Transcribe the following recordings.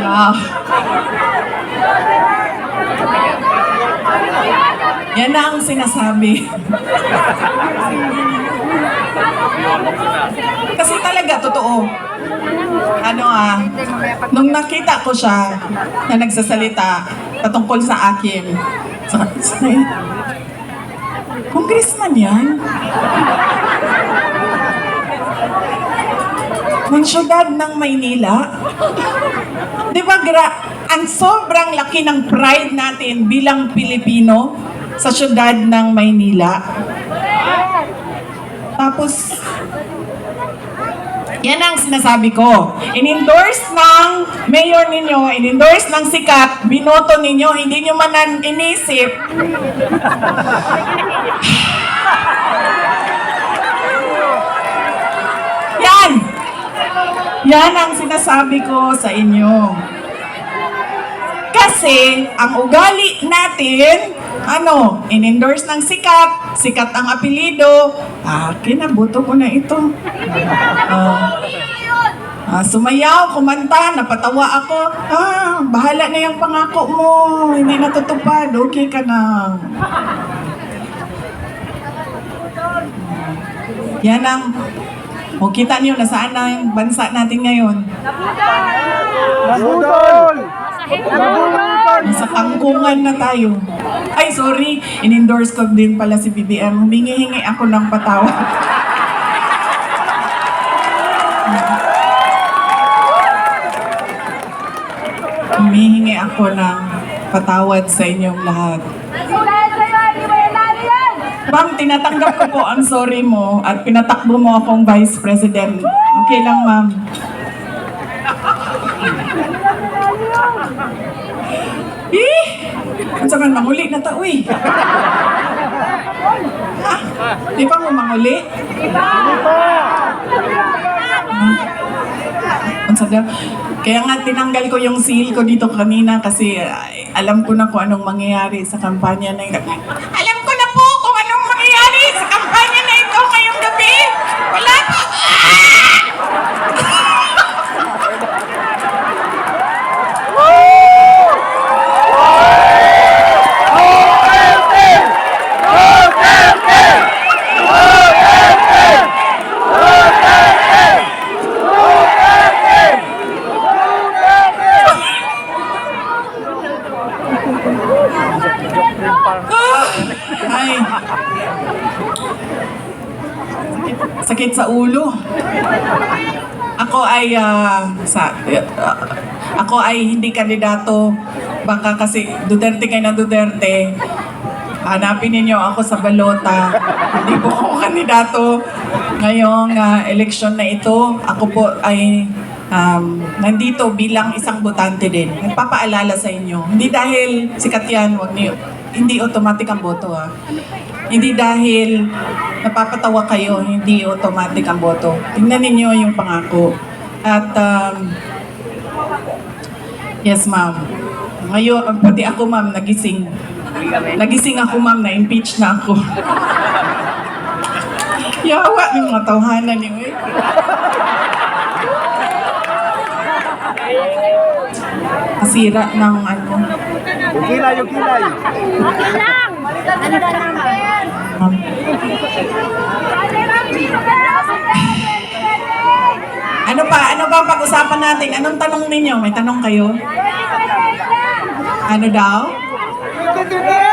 Wow. Yan na ang sinasabi. Kasi talaga, totoo. Ano ah, nung nakita ko siya na nagsasalita patungkol sa akin, sa, sa, congressman yan? Ng syudad ng Maynila. Di ba, gra- ang sobrang laki ng pride natin bilang Pilipino sa syudad ng Maynila. Tapos, yan ang sinasabi ko. In-endorse ng mayor ninyo, in-endorse ng sikat, binoto ninyo, hindi nyo man inisip. Yan! Yan ang sinasabi ko sa inyo. Kasi, ang ugali natin, ano, in-endorse ng sikat, sikat ang apelido, ah, kinabuto ko na ito. Ah, ah, sumayaw, kumanta, napatawa ako, ah, bahala na yung pangako mo, hindi natutupad, okay ka na. Yan ang, o kita niyo, nasaan na yung bansa natin ngayon? Nabudol! Nasa kangkungan na tayo. Ay, sorry. In-endorse ko din pala si BBM. Humingi-hingi ako ng patawad. Humihingi ako ng patawad sa inyong lahat. Ma'am, tinatanggap ko po ang sorry mo at pinatakbo mo akong Vice President. Okay lang, ma'am. Eh! Ang sakan manguli na ta, uy. Ha? Di pa mo manguli? Ang sabi, kaya nga tinanggal ko yung seal ko dito kanina kasi ay, alam ko na kung anong mangyayari sa kampanya na ito. Alam ko na po kung anong mangyayari sa kampanya na ito ngayong gabi. Wala po. Ah! Ah! Ay. Sakit, sa ulo. Ako ay ah, sa ah, ako ay hindi kandidato baka kasi Duterte kay na Duterte. Hanapin ninyo ako sa balota. Hindi po ako kandidato ngayong ah, eleksyon na ito. Ako po ay um, nandito bilang isang botante din. Nagpapaalala sa inyo. Hindi dahil sikat yan, wag niyo, hindi automatic ang boto ha. Hindi dahil napapatawa kayo, hindi automatic ang boto. Tingnan ninyo yung pangako. At um, yes ma'am. Ngayon, pati ako ma'am, nagising. Nagising ako ma'am, na-impeach na ako. Yawa ng mga tawhanan niyo eh. Kasira ng ano. Yung kilay, yung kilay. Okay lang. Ano ba naman? Um, ano pa? Ano ba pag-usapan natin? Anong tanong ninyo? May tanong kayo? Ano daw?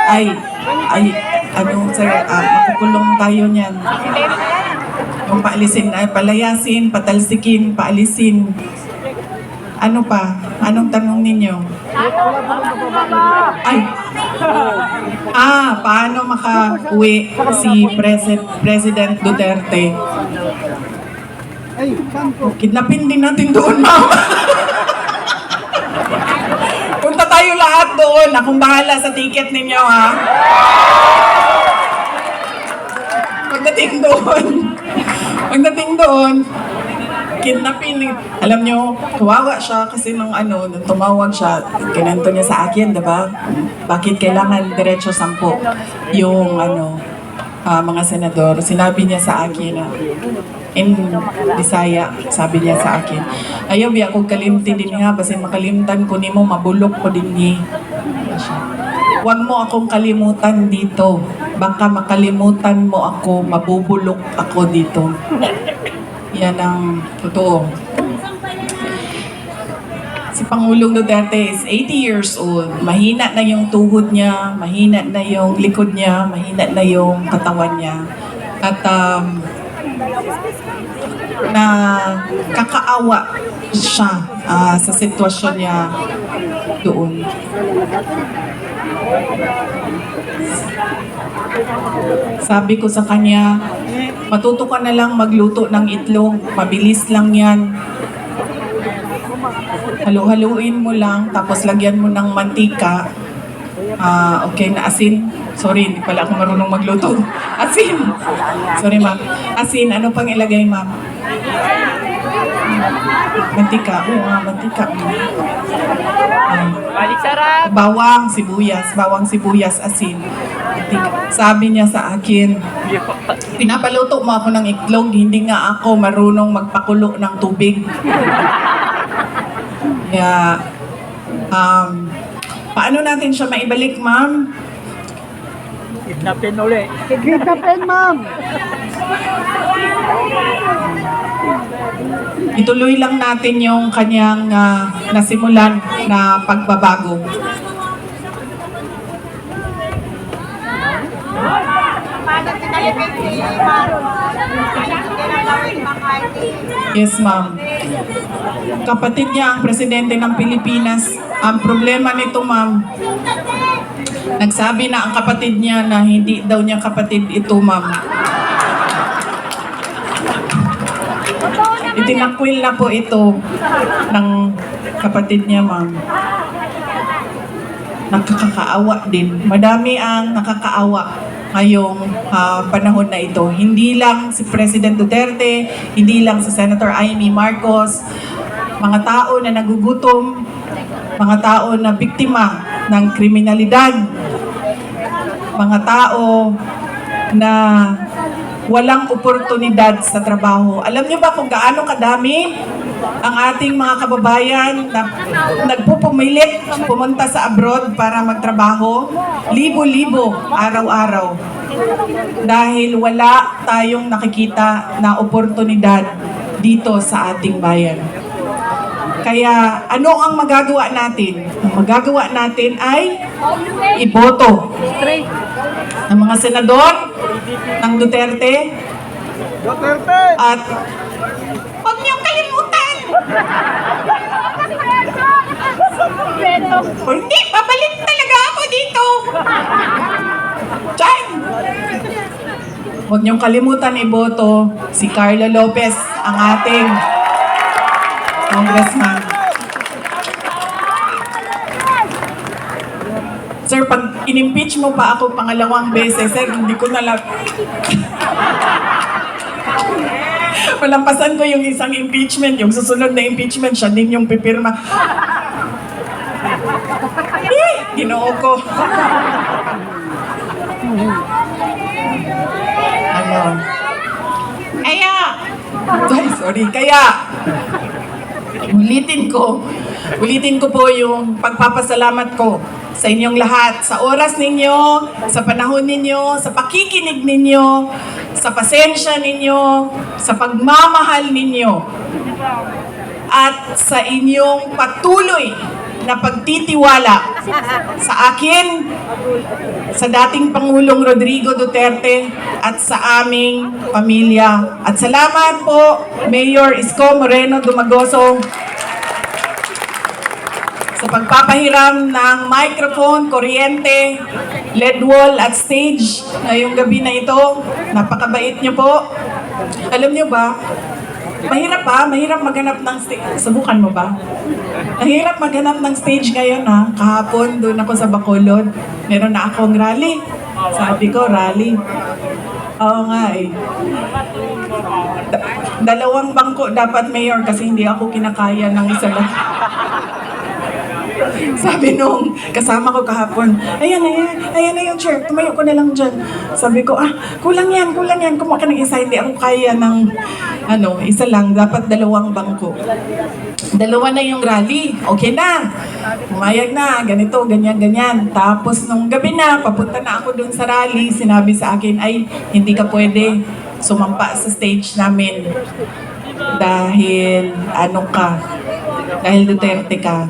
Ay, ay, ano sir, ah, makukulong tayo niyan. Yung paalisin, ay, palayasin, patalsikin, paalisin. Ano pa? Anong tanong ninyo? Ay, ah, paano maka-uwi si President, President Duterte? Ay, saan po? Kidnapin din natin doon, ma'am. Punta tayo lahat doon. Akong bahala sa ticket ninyo, ha? Pagdating doon, pagdating doon, kidnapin. Alam nyo, kawawa siya kasi nung ano, nung tumawag siya, kinento niya sa akin, di ba? Bakit kailangan diretso sampo yung ano, ah, mga senador. Sinabi niya sa akin na, in Bisaya, sabi niya sa akin. Ayaw biya kong kalimti din ha, basta makalimtan ko nimo mabulok ko din ni. Huwag mo akong kalimutan dito. Baka makalimutan mo ako, mabubulok ako dito. Yan ang totoo. Si Pangulong Duterte is 80 years old. Mahina na yung tuhod niya, mahina na yung likod niya, mahina na yung katawan niya. At um, na kakaawa siya ah, sa sitwasyon niya doon. Sabi ko sa kanya, matuto ka na lang magluto ng itlog. Mabilis lang yan. Halu-haluin mo lang, tapos lagyan mo ng mantika. Ah, okay na asin. Sorry, hindi pala ako marunong magluto. Asin. Sorry, ma'am. Asin, ano pang ilagay, ma'am? Mantika. Oo nga, mantika. Balik sarap! Bawang, sibuyas, bawang sibuyas, asin. Mantika. Sabi niya sa akin, pinapaluto mo ako ng itlog, hindi nga ako marunong magpakulo ng tubig. Kaya, um, paano natin siya maibalik, ma'am? Kidnapin uli. Kidnapin, ma'am. Ituloy lang natin yung kanyang ah, nasimulan na pagbabago. Yes, ma'am. Kapatid niya ang presidente ng Pilipinas. Ang problema nito, ma'am, nagsabi na ang kapatid niya na hindi daw niya kapatid ito, ma'am. Itinakwil na po ito ng kapatid niya, ma'am. Nakakaawa din. Madami ang nakakaawa ngayong ah, panahon na ito. Hindi lang si President Duterte, hindi lang si Senator Amy Marcos, mga tao na nagugutom, mga tao na biktima ng kriminalidad, mga tao na walang oportunidad sa trabaho. Alam niyo ba kung gaano kadami ang ating mga kababayan na nagpupumilit pumunta sa abroad para magtrabaho? Libo-libo araw-araw. Dahil wala tayong nakikita na oportunidad dito sa ating bayan. Kaya ano ang magagawa natin? Ang magagawa natin ay iboto ng mga senador ng Duterte at hindi, babalik talaga ako dito! Diyan! Huwag niyong kalimutan iboto si Carla Lopez, ang ating congressman. Sir, pag in-impeach mo pa ako pangalawang beses, sir, hindi ko na lang... Malampasan ko yung isang impeachment, yung susunod na impeachment, siya din yung pipirma. Eh, ginoo ko. Ano? Kaya, ay, sorry, kaya, ulitin ko, ulitin ko po yung pagpapasalamat ko sa inyong lahat, sa oras ninyo, sa panahon ninyo, sa pakikinig ninyo, sa pasensya ninyo, sa pagmamahal ninyo, at sa inyong patuloy na pagtitiwala sa akin, sa dating Pangulong Rodrigo Duterte at sa aming pamilya. At salamat po, Mayor Isko Moreno Dumagoso, sa pagpapahiram ng microphone, kuryente, LED wall at stage ngayong gabi na ito. Napakabait niyo po. Alam niyo ba, mahirap ba? Mahirap maghanap ng stage. Subukan mo ba? Mahirap maghanap ng stage ngayon ha. Kahapon doon ako sa Bacolod. Meron na akong rally. Sabi ko, rally. Oo nga eh. Da- dalawang bangko dapat mayor kasi hindi ako kinakaya ng isa lang. sabi nung kasama ko kahapon, ayan na yan, ayan na yung chair, tumayo ko na lang dyan. Sabi ko, ah, kulang yan, kulang yan, kumuha ka ng isa, hindi ako kaya ng, ano, isa lang, dapat dalawang bangko. Dalawa na yung rally, okay na. Pumayag na, ganito, ganyan, ganyan. Tapos nung gabi na, papunta na ako dun sa rally, sinabi sa akin, ay, hindi ka pwede sumampa sa stage namin dahil ano ka, dahil Duterte ka.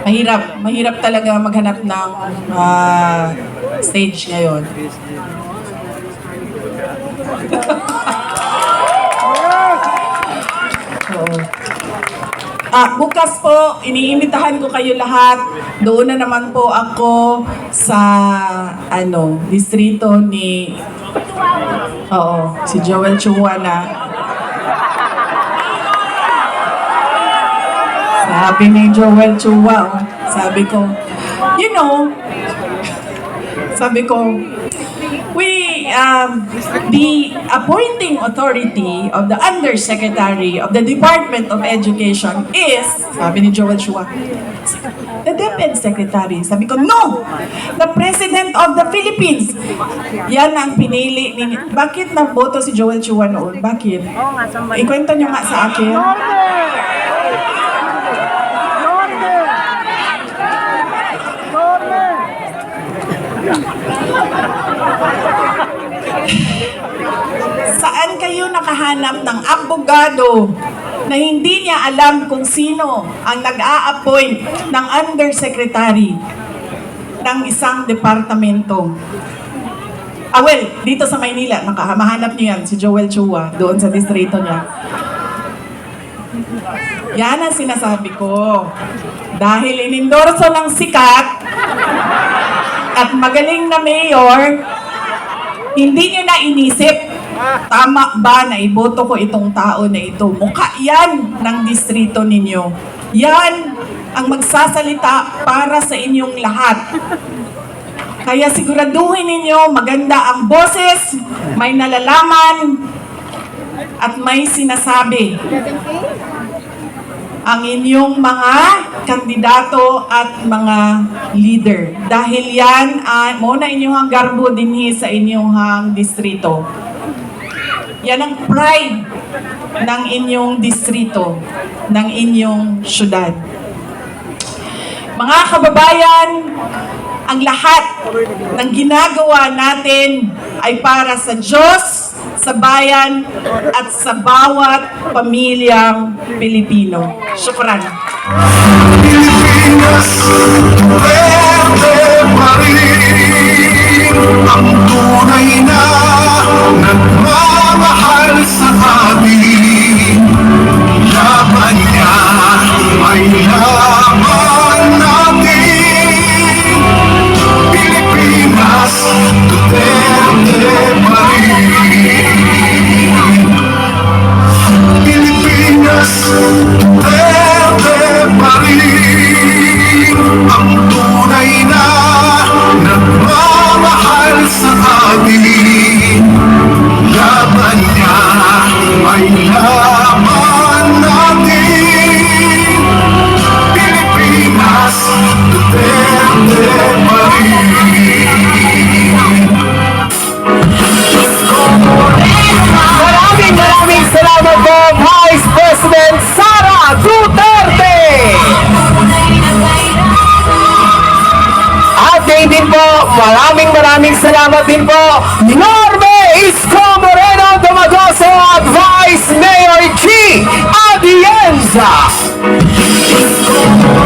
Mahirap, mahirap talaga maghanap ng ah, stage ngayon. Oo. Ah, bukas po, iniimbitahan ko kayo lahat. Doon na naman po ako sa ano, distrito ni Oo, si Joel Chuwana. Sabi ni Joel Chua, sabi ko, you know, sabi ko, we, um, the appointing authority of the Undersecretary of the Department of Education is, sabi ni Joel Chua, the DepEd Secretary. Sabi ko, no! The President of the Philippines. Yan ang pinili ninyo. Bakit naboto si Joel Chua noon? Bakit? Ikwento nyo nga sa akin. Saan kayo nakahanap ng abogado na hindi niya alam kung sino ang nag-a-appoint ng undersecretary ng isang departamento? Ah, well, dito sa Maynila, makahamahanap niyo yan, si Joel Chua, doon sa distrito niya. Yan ang sinasabi ko. Dahil inendorso ng sikat at magaling na mayor, hindi nyo na inisip, tama ba na iboto ko itong tao na ito? Mukha yan ng distrito ninyo. Yan ang magsasalita para sa inyong lahat. Kaya siguraduhin ninyo maganda ang boses, may nalalaman, at may sinasabi ang inyong mga kandidato at mga leader. Dahil yan, ay mo na inyong garbo dinhi sa inyong distrito. Yan ang pride ng inyong distrito, ng inyong syudad. Mga kababayan, ang lahat ng ginagawa natin ay para sa Diyos, sa bayan, at sa bawat pamilyang Pilipino. Shukran. Pilipinas, rin ang tunay na nagmamahal sa atin. Laban niya ay laban natin. Pilipinas, Duterte pa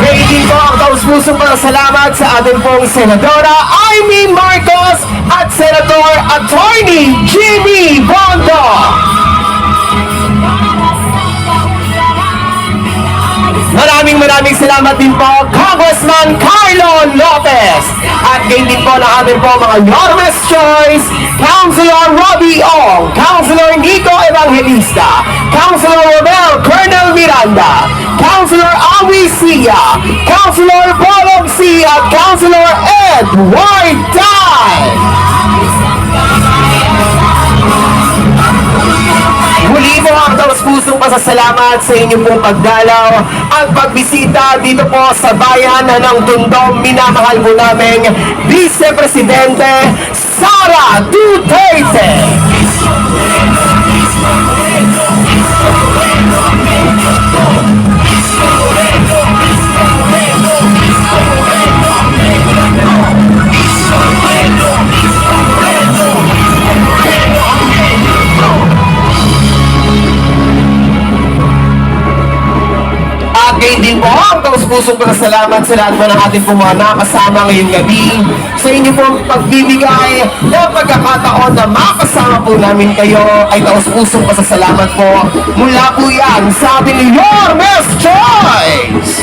Ngayon din po ang taus-pusong mga salamat sa ating pong Senadora Amy Marcos at Senator Attorney Maraming salamat din po, Congressman Carlo Lopez. At gayon din po na amin po mga Yormes Choice, Councilor Robbie Ong, Councilor Nico Evangelista, Councilor Romel Colonel Miranda, Councilor Awi Sia, Councilor Bolong C. at Councilor Edward Dai. Muli po ang taos pusong pasalamat pasasalamat sa inyong pong pagdalaw at pagbisita dito po sa bayan ng Tundong minamahal po namin Vice Presidente Sara Duterte. Taus-pusong pasasalamat sa lahat po ng ating po mga nakasama ngayong gabi. Sa inyo pong pagbibigay na pagkakataon na makasama po namin kayo. Ay taus-pusong pasasalamat po. Mula po yan sa ating Your Best Choice!